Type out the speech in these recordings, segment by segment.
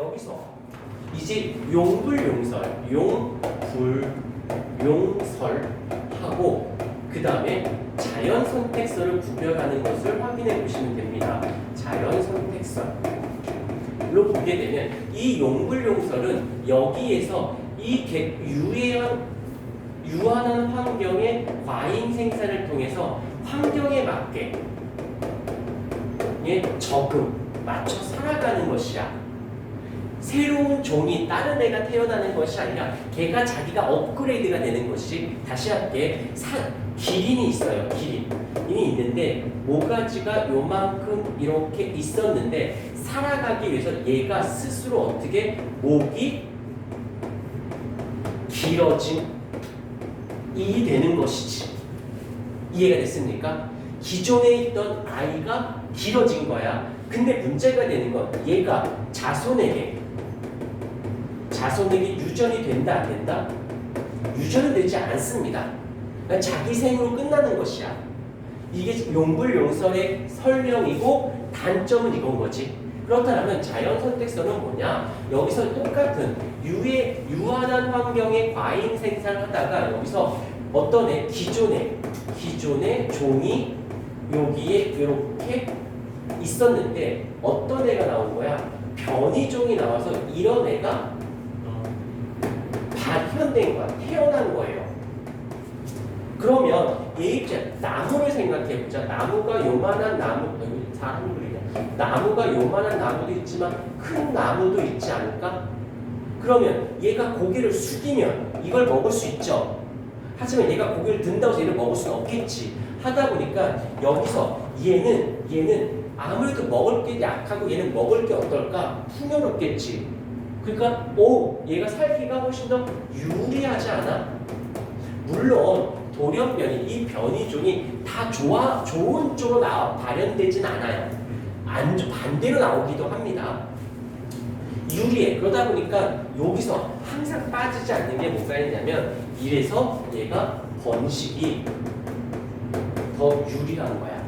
여기서 이제 용불용설, 용불용설하고 그 다음에 자연 선택설을 구별하는 것을 확인해 보시면 됩니다. 자연 선택설로 보게 되면 이 용불용설은 여기에서 이 개- 유해한 유한한 환경의 과잉 생산을 통해서 환경에 맞게 예, 적응, 맞춰 살아가는 것이야. 새로운 종이 다른 애가 태어나는 것이 아니라 걔가 자기가 업그레이드가 되는 것이 다시 할게 사, 기린이 있어요 기린이 있는데 모가지가 요만큼 이렇게 있었는데 살아가기 위해서 얘가 스스로 어떻게 목이 길어진 이 되는 것이지. 이해가 됐습니까? 기존에 있던 아이가 길어진 거야. 근데 문제가 되는 건 얘가 자손에게 자손에게 유전이 된다 안 된다? 유전은 되지 않습니다. 그러니까 자기 생으로 끝나는 것이야. 이게 용불용설의 설명이고 단점은 이건 거지. 그렇다면 자연 선택설은 뭐냐? 여기서 똑같은 유해 유한한 환경의 과잉 생산을 하다가 여기서 어떤 애 기존에 기존의 종이 여기에 이렇게 있었는데 어떤 애가 나온 거야? 변이종이 나와서 이런 애가 발현된 거야. 태어난 거예요. 그러면 얘 입장 나무를 생각해 보자. 나무가 요만한 나무 사람 그리냐? 나무가 요만한 나무도 있지만 큰 나무도 있지 않을까? 그러면 얘가 고개를 숙이면 이걸 먹을 수 있죠. 하지만 얘가 고개를 든다고 해서 얘를 먹을 수는 없겠지. 하다 보니까 여기서 얘는 얘는 아무래도 먹을 게 약하고 얘는 먹을 게 어떨까? 풍요롭겠지. 그러니까 오 얘가 살기가 훨씬 더 유리하지 않아? 물론 돌연변이 이 변이종이 다 좋아 좋은 쪽으로 나 발현되진 않아요. 안 좋- 반대로 나오기도 합니다. 유리해 그러다 보니까 여기서 항상 빠지지 않는 게 뭐가 있냐면 이래서 얘가 번식이 더 유리한 거야.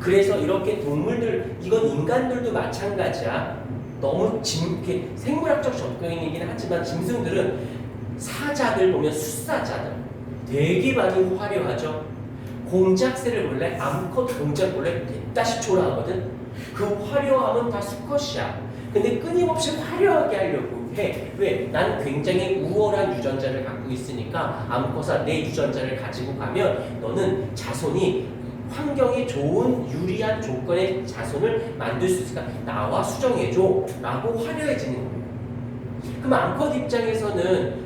그래서 이렇게 동물들 이건 인간들도 마찬가지야. 너무 짐, 생물학적 접근이긴 하지만 짐승들은 사자들 보면 숫사자들 되게 많이 화려하죠. 공작새를 원래 암컷 공작 원래 대다시 초라하거든. 그 화려함은 다 수컷이야. 근데 끊임없이 화려하게 하려고 해. 왜? 난 굉장히 우월한 유전자를 갖고 있으니까 암컷아 내 유전자를 가지고 가면 너는 자손이 환경이 좋은 유리한 조건의 자손을 만들 수 있으니까 나와 수정해줘 라고 화려해지는 거예요. 그럼 암컷 입장에서는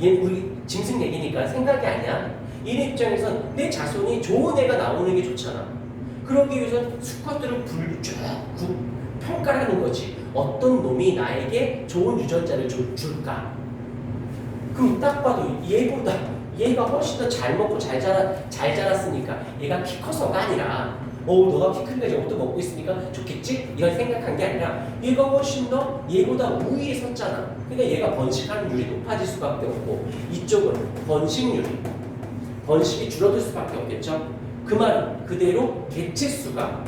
얘 우리 짐승 얘기니까 생각이 아니야. 얘 입장에선 내 자손이 좋은 애가 나오는 게 좋잖아. 그러기 위해서 수컷들을 불쭉 평가를 하는 거지. 어떤 놈이 나에게 좋은 유전자를 줄- 줄까? 그럼 딱 봐도 얘보다 얘가 훨씬 더 잘 먹고 잘 자라 잘 자랐으니까 얘가 키 커서가 아니라 어 너가 키 큰데 저것도 먹고 있으니까 좋겠지 이런 생각한 게 아니라 얘가 훨씬 더 얘보다 우위에 섰잖아. 그러니까 얘가 번식하는 율이 높아질 수밖에 없고 이쪽은 번식률이 번식이 줄어들 수밖에 없겠죠. 그 말은 그대로 개체 수가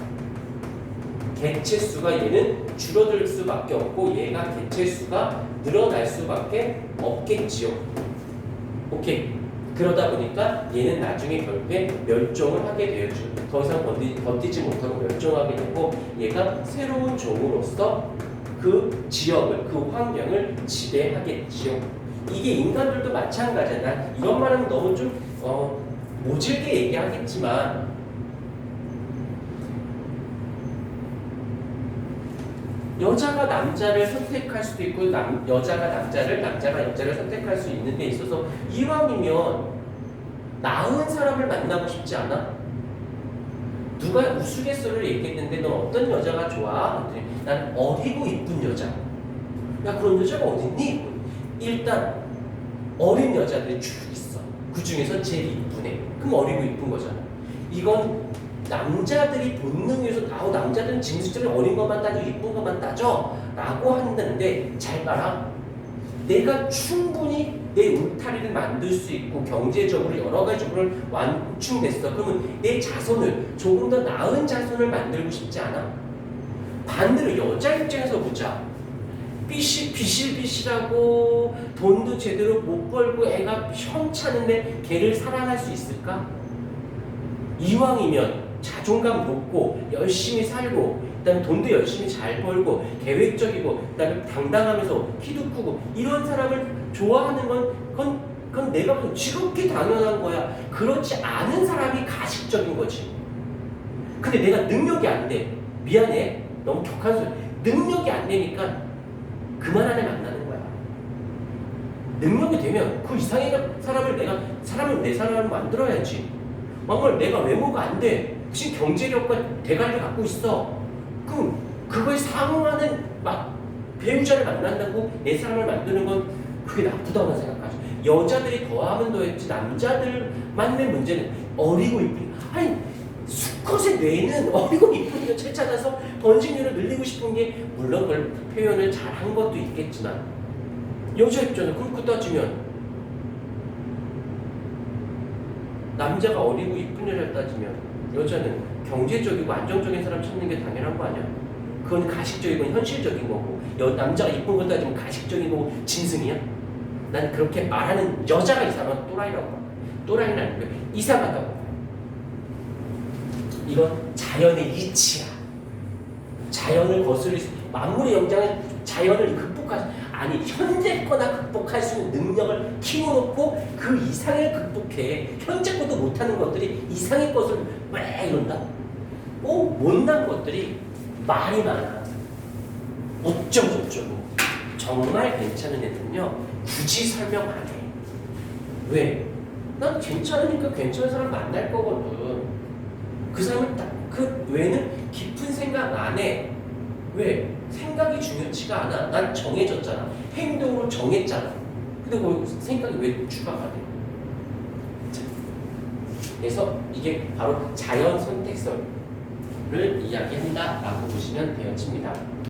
개체 수가 얘는 줄어들 수밖에 없고 얘가 개체 수가 늘어날 수밖에 없겠지요. 오케이. 그러다 보니까 얘는 나중에 결국에 멸종을 하게 되죠. 더 이상 버티, 버티지 못하고 멸종하게 되고 얘가 새로운 종으로서 그 지역을, 그 환경을 지배하겠지요. 이게 인간들도 마찬가지야. 이것만 하면 너무 좀 어, 모질게 얘기하겠지만 여자가 남자를 선택할 수도 있고 남, 여자가 남자를 남자가 여자를 선택할 수 있는 데 있어서 이왕이면 나은 사람을 만나고 싶지 않아? 누가 우스갯소리를 얘기했는데 넌 어떤 여자가 좋아? 난 어리고 이쁜 여자 야 그런 여자가 어딨니? 일단 어린 여자들이 쭉 있어 그 중에서 제일 애 그럼 어리고 이쁜 거잖아 이건 남자들이 본능에서 아우 남자들은 짐승처럼 어린 것만 따져 이쁜 것만 따져 라고 한다는데 잘 봐라 내가 충분히 내 울타리를 만들 수 있고 경제적으로 여러 가지 적으로 완충됐어 그러면 내 자손을 조금 더 나은 자손을 만들고 싶지 않아? 반대로 여자 입장에서 보자 삐시 비실비실하고 돈도 제대로 못 벌고 애가 현찮은데 걔를 사랑할 수 있을까? 이왕이면 자존감 높고 열심히 살고 그다음에 돈도 열심히 잘 벌고 계획적이고 그다음에 당당하면서 키도 크고 이런 사람을 좋아하는 건 그건, 그건 내가 보기엔 지극히 당연한 거야. 그렇지 않은 사람이 가식적인 거지. 근데 내가 능력이 안 돼. 미안해. 너무 격한 소리. 능력이 안 되니까 그만한 애 만나는 거야. 능력이 되면 그 이상의 사람을 내가 사람을 내 사람을 만들어야지. 정말 내가 외모가 안 돼. 지금 경제력과 대가리를 갖고 있어. 그럼 그거에 상응하는 막 배우자를 만난다고 내 사람을 만드는 건 그게 나쁘다고 생각하죠. 여자들이 더하면 더했지 남자들만의 문제는 어리고 이쁜. 아니 수컷의 뇌는 어리고 이쁜 여자를 찾아서 번식률을 늘리고 싶은 게 물론 그걸 표현을 잘 한 것도 있겠지만 여자 입장에 그렇게 따지면 남자가 어리고 이쁜 여자를 따지면 여자는 경제적이고 안정적인 사람 찾는 게 당연한 거 아니야? 그건 가식적이고 현실적인 거고 여, 남자가 이쁜 거 따지면 가식적인 거고 짐승이야? 난 그렇게 말하는 여자가 이상한 또라이라고 봐. 또라이는 아니고 이상하다고 봐. 이건 자연의 이치야. 자연을 거스를 수, 만물의 영장은 자연을 극복하지 아니 현재 거나 극복할 수 있는 능력을 그 이상을 극복해 현재 것도 못하는 것들이 이상의 것을 왜 이런다? 꼭 못난 것들이 말이 많아 어쩌고 저쩌고 정말 괜찮은 애들은요 굳이 설명 안 해. 왜? 난 괜찮으니까 괜찮은 사람 만날 거거든. 그 사람은 딱 그 외에는 깊은 생각 안 해. 왜? 생각이 중요치가 않아. 난 정해졌잖아. 행동으로 정했잖아. 근데 뭐 생각이 왜 추가가 돼? 자, 그래서 이게 바로 자연 선택설을 이야기한다라고 보시면 되어집니다.